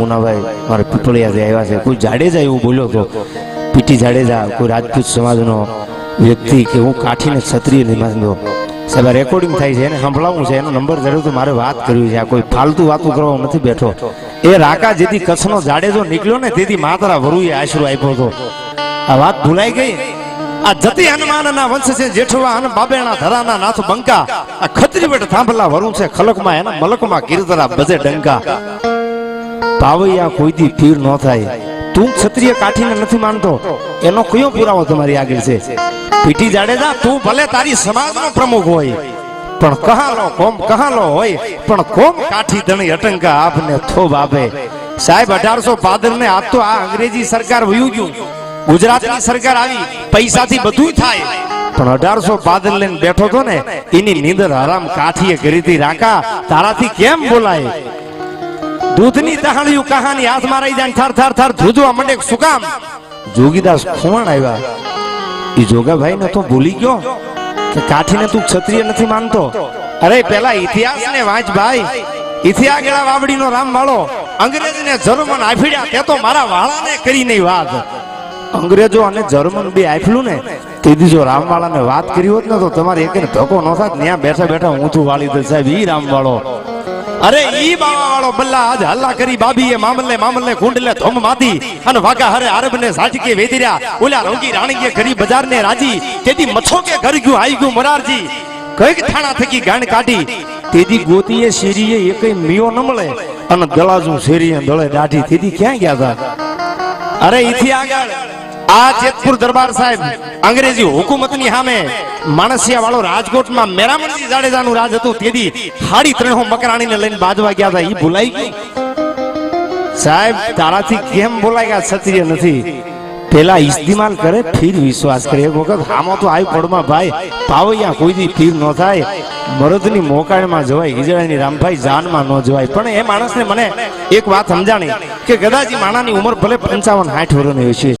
મુનાભાઈ, મારા પીપળિયાથી આવ્યા છે, કોઈ જાડેજા એવું બોલ્યો હતો પીટી જાડેજા, કોઈ રાજપૂત સમાજનો વ્યક્તિ કે હું કાઠીને ક્ષત્રિય નહીં સાહેબ રેકોર્ડિંગ થાય છે, એને સંભળાવવું છે, એનો નંબર જરૂર મારે વાત કરવી છે, આ કોઈ ફાલતુ વાતું કરવા નથી બેઠો. એ રાકા જેથી કચ્છનો જાડેજો નીકળ્યો ને, તેથી માતરા વરુએ આશરો આપ્યો હતો. આ વાત ભૂલાઈ ગઈ. આ જતી હનુમાનના વંશ છે, જેઠવા અને બાબેણા ધરાના નાથ બંકા. આ ખત્રી બેટ થાંભલા વરુ છે, ખલકમાં એના મલકમાં કીર્તરા બજે ડંકા. પાવૈયા કોઈથી પીર ન થાય. તું ક્ષત્રિય કાઠીને નથી માનતો. એનો કયો પુરાવો તમારી આગળ છે? પીટી જાડેજા, તું ભલે તારી સમાજનો પ્રમુખ હોય, પણ કહાલો કોમ કહાલો હોય, પણ કોમ કાઠી ધણી અટંકા આપને થોબ આપે. સાહેબ, અઢારસો પાદર ને આજ તો આ અંગ્રેજી સરકાર વયું ગયું. ગુજરાતની સરકાર આવી, પૈસાથી બધું થાય. પણ અઢારસો પાદર લઈને બેઠો તો ને, એની નીંદર હરામ કાઠીએ કરી રાકા, તારાથી કેમ બોલાય? દૂધની તહાણિયું કહાની હાથમાં રહી જાય થર થાર થાર ધ્રુજવા મંડે શું કામ જોગીદાસ ખુવાણ આવ્યા. એ જોગાભાઈ ને તો ભૂલી ગયો કે કાઠીને તું ક્ષત્રિય નથી માનતો. અરે, પેલા ઇતિહાસ ને વાંચ ભાઈ. ઇતિહાસ ગેળા વાવડીનો રામ વાળો અંગ્રેજને જર્મન આફીડ્યા, તે તો મારા વાળાને કરી નહીં વાત. અંગ્રેજો અને જર્મન બે આફલું ને તેથી જો રામવાળાને વાત કરી હોત ને તો તમારે એક ધક્કો ન થાત ત્યાં બેઠા બેઠા ઊંધું વાળી દે સાહેબ, ઈ રામવાળો. અરે ઈ બાવા વાળો બલ્લા આજ હલ્લા કરી બાબી એ મામલે મામલે કુંડલે ધોમ માધી અને વાગા હરે આરબ ને સાટકે રહ્યા. ઓલા રોગી રાણીએ કરી બજાર ને રાજી, તેથી મછો કે ઘર ગયું, આઈ ગયું મરારજી. કંઈક થાણા થકી ગાણ કાઢી. તેથી ગોતીએ, શેરીએ, એકય મિયો ન મળે. અને દલાજુ શેરીએ દળે દાઢી. તેથી ક્યાં ગયા હતા અરે ઈથી આગળ. આ જેતપુર દરબાર સાહેબ, અંગ્રેજી હુકુમતની સામે માણસિયા વાળો રાજકોટમાં મેરામણજી જાડેજાનું રાજ હતું, તેથી હાડી ત્રણો મકરાણીને લઈને બાજવા ગયા હતા. એ ભૂલાઈ ગયું. સાહેબ, તારાથી કેમ બોલાય ગયા ક્ષત્રિય નથી? પેલા ઇસ્તેમાલ કરે, ફીર વિશ્વાસ કરે. એક વખત હામો તો આવી પડમાં ભાઈ, પાવૈયા કોઈથી ફીર ન થાય. મરદની મોકાળમાં જવાય, હિજડાની રામભાઈ જાનમાં ન જવાય. પણ એ માણસને મને એક વાત સમજાણી કે કદાચ માણાની ઉંમર ભલે પંચાવન, સાઠ વર્ષની હશે.